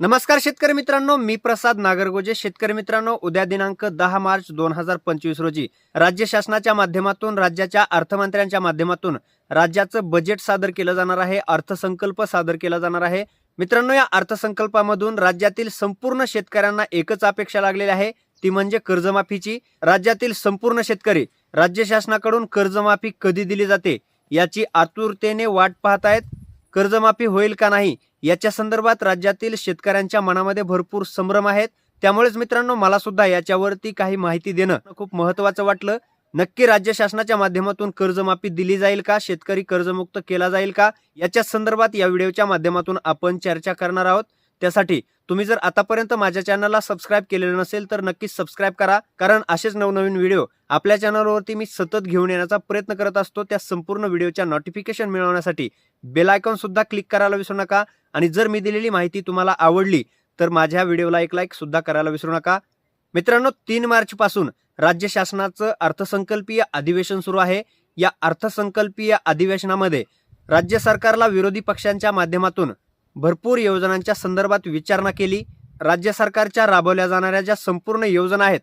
नमस्कार शेतकरी मित्रांनो मी प्रसाद नागरगोजे. शेतकरी मित्रांनो उद्या दिनांक दहा मार्च दोन हजार पंचवीस रोजी राज्य शासनाच्या माध्यमातून राज्याच्या अर्थमंत्र्यांच्या माध्यमातून राज्याचं बजेट सादर केलं जाणार आहे अर्थसंकल्प सादर केला जाणार आहे. मित्रांनो या अर्थसंकल्पामधून राज्यातील संपूर्ण शेतकऱ्यांना एकच अपेक्षा लागलेली आहे ती म्हणजे कर्जमाफीची. राज्यातील संपूर्ण शेतकरी राज्य शासनाकडून कर्जमाफी कधी दिली जाते याची आतुरतेने वाट पाहत आहेत. कर्जमाफी होईल का नाही याच्या संदर्भात राज्यातील शेतकऱ्यांच्या मनामध्ये भरपूर संभ्रम आहेत. त्यामुळेच मित्रांनो मला सुद्धा याच्यावरती काही माहिती देणं खूप महत्वाचं वाटलं. नक्की राज्य शासनाच्या माध्यमातून कर्जमाफी दिली जाईल का? शेतकरी कर्जमुक्त केला जाईल का? याच्या संदर्भात या व्हिडिओच्या माध्यमातून आपण चर्चा करणार आहोत. त्यासाठी तुम्ही जर आतापर्यंत माझ्या चॅनलला सबस्क्राईब केलेलं नसेल तर नक्कीच सबस्क्राईब करा. कारण असेच नवनवीन व्हिडिओ आपल्या चॅनलवरती मी सतत घेऊन येण्याचा प्रयत्न करत असतो. त्या संपूर्ण व्हिडिओच्या नोटिफिकेशन मिळवण्यासाठी बेलायकॉनसुद्धा क्लिक करायला विसरू नका. आणि जर मी दिलेली माहिती तुम्हाला आवडली तर माझ्या व्हिडिओला एक लाईक सुद्धा करायला विसरू नका. मित्रांनो तीन मार्चपासून राज्य शासनाचं अर्थसंकल्पीय अधिवेशन सुरू आहे. या अर्थसंकल्पीय अधिवेशनामध्ये राज्य सरकारला विरोधी पक्षांच्या माध्यमातून भरपूर योजनांच्या संदर्भात विचारणा केली. राज्य सरकारच्या राबवल्या जाणाऱ्या ज्या संपूर्ण योजना आहेत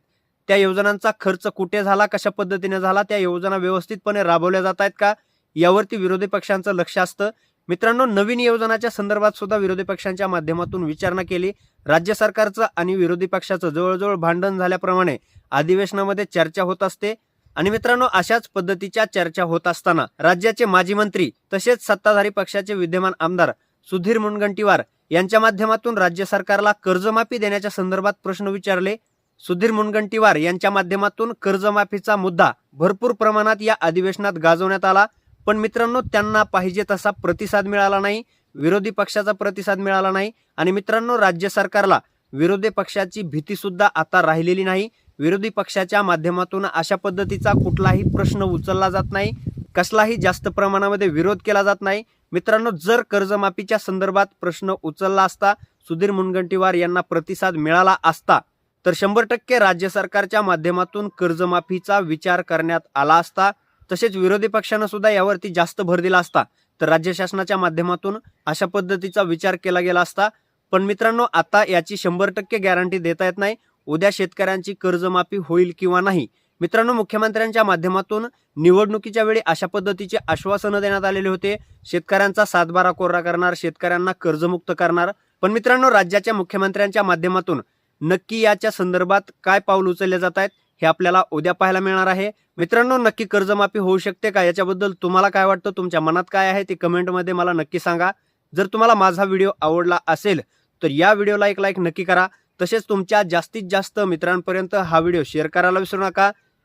त्या योजनांचा खर्च कुठे झाला कशा पद्धतीने झाला त्या योजना व्यवस्थितपणे राबवल्या जात आहेत का यावरती विरोधी पक्षांचं लक्ष असतं. मित्रांनो नवीन योजनाच्या संदर्भात सुद्धा विरोधी पक्षांच्या माध्यमातून विचारणा केली. राज्य सरकारचं आणि विरोधी पक्षाचं जवळजवळ भांडण झाल्याप्रमाणे अधिवेशनामध्ये चर्चा होत असते. आणि मित्रांनो अशाच पद्धतीच्या चर्चा होत असताना राज्याचे माजी मंत्री तसेच सत्ताधारी पक्षाचे विद्यमान आमदार सुधीर मुनगंटीवार यांच्या माध्यमातून राज्य सरकारला कर्जमाफी देण्याच्या संदर्भात प्रश्न विचारले. सुधीर मुनगंटीवार यांच्या माध्यमातून कर्जमाफीचा मुद्दा भरपूर प्रमाणात या अधिवेशनात गाजवण्यात आला. पण मित्रांनो त्यांना पाहिजे तसा प्रतिसाद मिळाला नाही विरोधी पक्षाचा प्रतिसाद मिळाला नाही आणि मित्रांनो राज्य सरकारला विरोधी पक्षाची भीती सुद्धा आता राहिलेली नाही. विरोधी पक्षाच्या माध्यमातून अशा पद्धतीचा कुठलाही प्रश्न उचलला जात नाही. कसलाही जास्त प्रमाणामध्ये विरोध केला जात नाही. मित्रांनो जर कर्जमाफीच्या संदर्भात प्रश्न उचलला असता सुधीर मुनगंटीवार यांना प्रतिसाद मिळाला असता तर शंभर टक्के राज्य सरकारच्या माध्यमातून कर्जमाफीचा विचार करण्यात आला असता तसेच विरोधी पक्षानं सुद्धा यावरती जास्त भर दिला असता तर राज्य शासनाच्या माध्यमातून अशा पद्धतीचा विचार केला गेला असता. पण मित्रांनो आता याची शंभर टक्के गॅरंटी देता येत नाही. उद्या शेतकऱ्यांची कर्जमाफी होईल किंवा नाही मित्रांनो मुख्यमंत्र्यांच्या माध्यमातून निवडणुकीच्या वेळी अशा पद्धतीचे आश्वासनं देण्यात आलेले होते. शेतकऱ्यांचा सातबारा कोरा करणार शेतकऱ्यांना कर्जमुक्त करणार. पण मित्रांनो राज्याच्या मुख्यमंत्र्यांच्या माध्यमातून नक्की याच्या संदर्भात काय पाऊल उचलले जात आहेत हे आपल्याला उद्या पाहायला मिळणार आहे. मित्रांनो नक्की कर्जमाफी होऊ शकते का? याच्याबद्दल तुम्हाला काय वाटतं? तुमच्या मनात काय आहे? ते कमेंटमध्ये मला नक्की सांगा. जर तुम्हाला माझा व्हिडिओ आवडला असेल तर या व्हिडिओला एक लाईक नक्की करा. तसेच तुमच्या जास्तीत जास्त मित्रांपर्यंत हा व्हिडिओ शेअर करायला विसरू नका.